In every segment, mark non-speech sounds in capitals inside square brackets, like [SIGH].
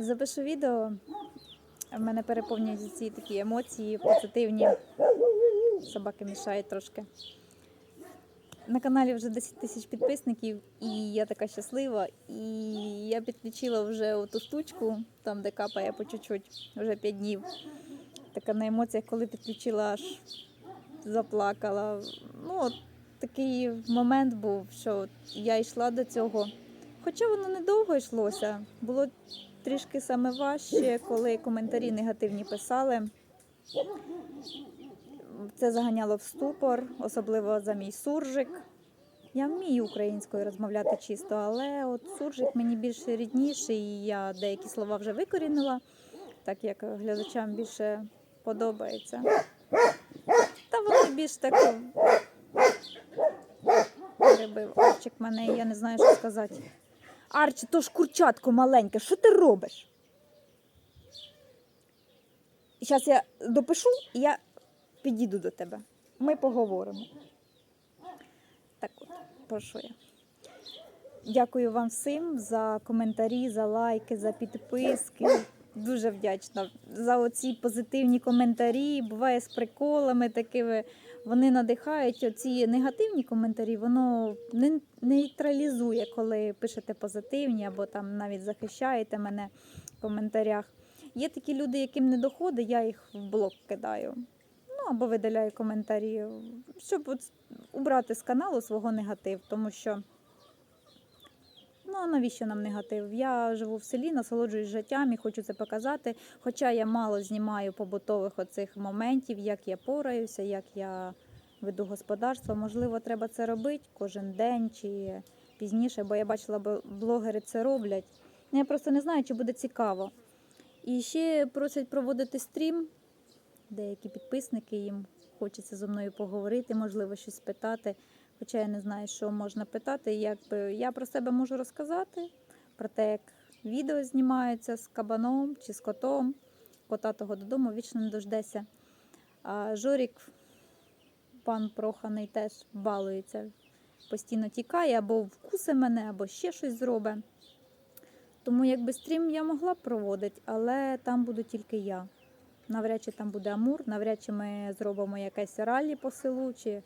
Запишу відео. В мене переповнюють ці такі емоції позитивні. Собаки мішають трошки. На каналі вже 10 тисяч підписників, і я така щаслива. І я підключила вже ту штучку, там де капає по чуть-чуть, вже 5 днів. Така на емоціях, коли підключила, аж заплакала. Ну, от такий момент був, що я йшла до цього. Хоча воно недовго йшлося, було трішки саме важче, коли коментарі негативні писали. Це заганяло в ступор, особливо за мій суржик. Я вмію українською розмовляти чисто, але от суржик мені більше рідніший, і я деякі слова вже викорінила, так як глядачам більше подобається. Та воно більш так перебив Арчик мене, я не знаю, що сказати. Арчі, то ж курчатко маленьке, що ти робиш? Зараз я допишу і я підійду до тебе. Ми поговоримо. Так от, про що я? Дякую вам всім за коментарі, за лайки, за підписки. Дуже вдячна за оці позитивні коментарі. Буває з приколами такими. Вони надихають. Оці негативні коментарі, воно не нейтралізує, коли пишете позитивні або там навіть захищаєте мене в коментарях. Є такі люди, яким не доходить, я їх в блок кидаю. Ну або видаляю коментарі, щоб убрати з каналу свого негатив, тому що. Ну, а навіщо нам негатив? Я живу в селі, насолоджуюсь життям і хочу це показати. Хоча я мало знімаю побутових оцих моментів, як я пораюся, як я веду господарство. Можливо, треба це робити кожен день чи пізніше, бо я бачила, блогери це роблять. Ну, Я просто не знаю, чи буде цікаво. І ще просять проводити стрім. Деякі підписники їм хочеться зі мною поговорити, можливо, щось спитати. Хоча я не знаю, що можна питати. Якби я про себе можу розказати, про те, як відео знімаються з кабаном чи з котом. Кота того додому вічно не дождеся. А Жорік, пан проханий, теж балується, постійно тікає, або вкусе мене, або ще щось зробить. Тому якби стрім я могла б проводити, але там буду тільки я. Навряд чи там буде Амур, навряд чи ми зробимо якесь раллі по селу, чи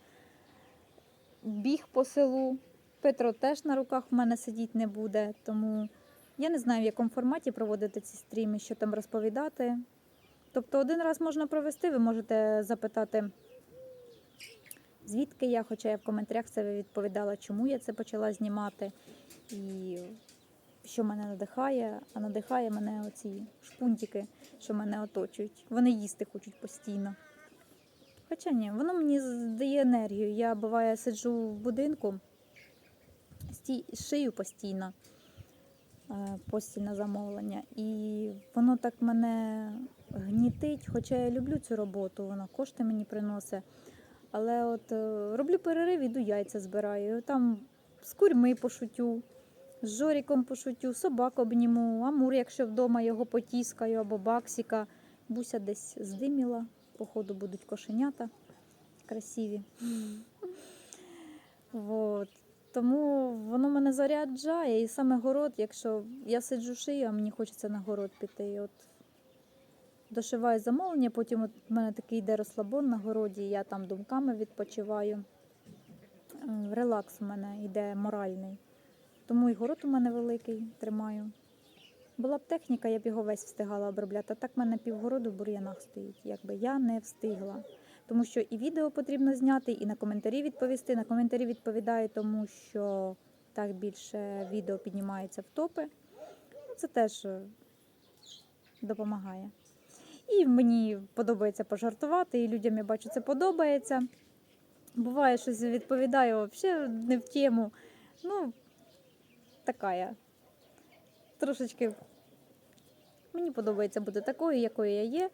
біг по селу. Петро теж на руках в мене сидіти не буде, тому я не знаю, в якому форматі проводити ці стріми, що там розповідати. Тобто один раз можна провести, ви можете запитати, звідки я, хоча я в коментарях це відповідала, чому я це почала знімати і що мене надихає, а надихає мене оці шпунтики, що мене оточують. Вони їсти хочуть постійно. Хоча воно мені здає енергію. Я буває сиджу в будинку, шию постійно, е, постійне замовлення. І воно так мене гнітить, хоча я люблю цю роботу, воно кошти мені приносить. Але от е, роблю перерив, іду яйця збираю. Там з курьми пошутю, з Жоріком пошутю, собак обніму, амур, якщо вдома його потіскаю, або баксіка. Буся десь здиміла, походу будуть кошенята красиві. Вот. Тому воно мене заряджає. І саме город, якщо я сиджу шию, а мені хочеться на город піти. І от дошиваю замовлення, потім от в мене такий йде розслабон на городі, я там думками відпочиваю. Релакс у мене йде моральний. Тому і город у мене великий, тримаю. Була б техніка, я б його весь встигала обробляти. А так в мене півгороду в бур'янах стоїть. Якби я не встигла. Тому що і відео потрібно зняти, і на коментарі відповісти. На коментарі відповідаю, тому що так більше відео піднімається в топи. Ну, Це теж е, допомагає. І мені подобається пожартувати, і людям я бачу, це подобається. Буває, щось відповідаю взагалі не в тему. Ну, така я. Трошечки мені подобається бути такою, якою я є.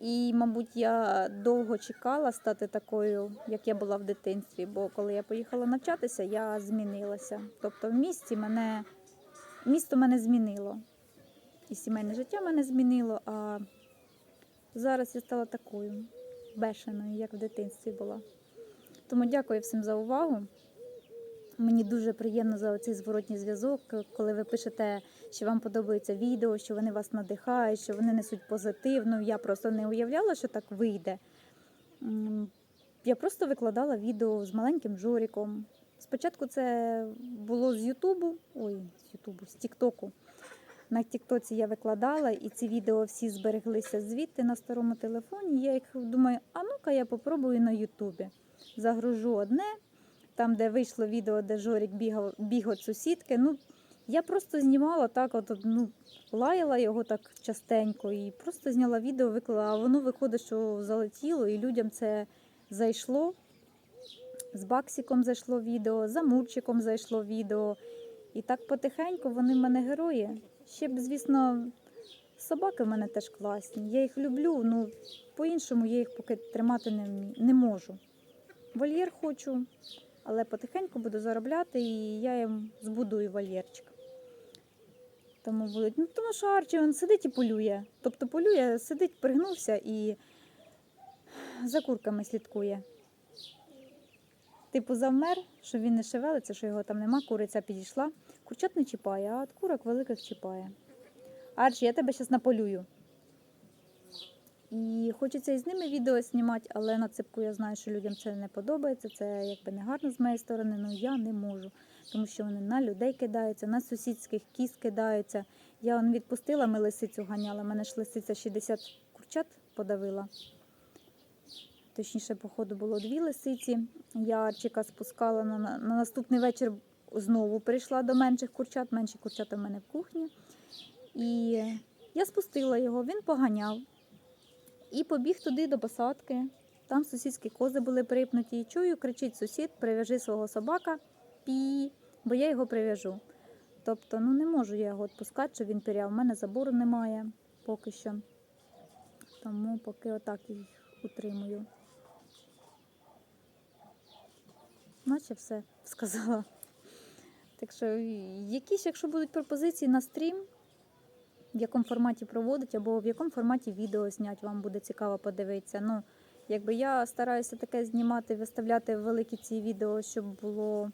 І, мабуть, я довго чекала стати такою, як я була в дитинстві. Бо коли я поїхала навчатися, я змінилася. Тобто в місті мене місто мене змінило. І сімейне життя мене змінило, а зараз я стала такою бешеною, як в дитинстві була. Тому дякую всім за увагу. Мені дуже приємно за цей зворотній зв'язок, коли ви пишете, що вам подобається відео, що вони вас надихають, що вони несуть позитивно. Я просто не уявляла, що так вийде. Я просто викладала відео з маленьким Жоріком. Спочатку це було з Ютубу, ой, з Ютубу, з Тіктоку. На Тіктоці я викладала, і ці відео всі збереглися звідти на старому телефоні. Я їх думаю, а ну-ка я попробую на Ютубі. Загружу одне, там, де вийшло відео, де Жорік бігав, біг від сусідки. Ну, я просто знімала так, от, ну, лаяла його так частенько і просто зняла відео, виклала, а воно виходить, що залетіло, і людям це зайшло. З Баксиком зайшло відео, за Мурчиком зайшло відео. І так потихеньку вони в мене герої. Ще б, звісно, собаки в мене теж класні. Я їх люблю, ну по-іншому я їх поки тримати не, не можу. Вольєр хочу, але потихеньку буду заробляти і я їм збудую вольєрчик. Тому будуть. Ну, тому що Арчі він сидить і полює. Тобто полює, сидить, пригнувся і за курками слідкує. Типу завмер, що він не шевелиться, що його там нема, куриця підійшла. Курчат не чіпає, а от курок великих чіпає. Арчі, я тебе зараз наполюю. І хочеться і з ними відео знімати, але на ципку я знаю, що людям це не подобається. Це якби не гарно з моєї сторони, але я не можу. Тому що вони на людей кидаються, на сусідських кіз кидаються. Я он відпустила, ми лисицю ганяла. Мене ж лисиця 60 курчат подавила. Точніше, походу, було дві лисиці. Я Арчика спускала на на наступний вечір. Знову прийшла до менших курчат. Менші курчата в мене в кухні. І я спустила його, він поганяв. І побіг туди до посадки. Там сусідські кози були припнуті. І чую, кричить сусід, прив'яжи свого собака, пі, бо я його прив'яжу. Тобто, ну не можу я його відпускати, щоб він піряв. У мене забору немає поки що. Тому поки отак їх утримую. Наче все [LAUGHS] сказала. Так що, якісь, якщо будуть пропозиції на стрім, в якому форматі проводить, або в якому форматі відео зняти, вам буде цікаво подивитися. Ну, якби я стараюся таке знімати, виставляти великі ці відео, щоб було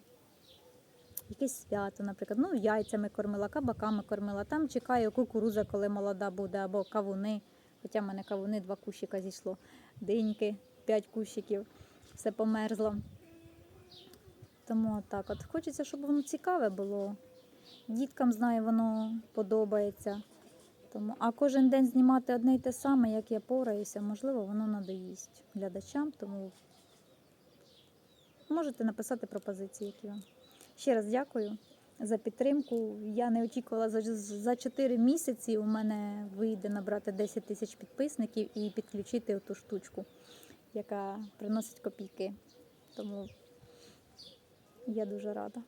якесь свято, наприклад. Ну, яйцями кормила, кабаками кормила. Там чекаю кукуруза, коли молода буде, або кавуни. Хоча в мене кавуни два кущика зійшло, диньки, п'ять кущиків, все померзло. Тому так, от хочеться, щоб воно цікаве було. Діткам знаю, воно подобається. Тому, а кожен день знімати одне й те саме, як я пораюся, можливо, воно надоїсть глядачам, тому можете написати пропозиції, які вам. Ще раз дякую за підтримку. Я не очікувала за, за 4 місяці. У мене вийде набрати 10 тисяч підписників і підключити ту штучку, яка приносить копійки. Тому я дуже рада.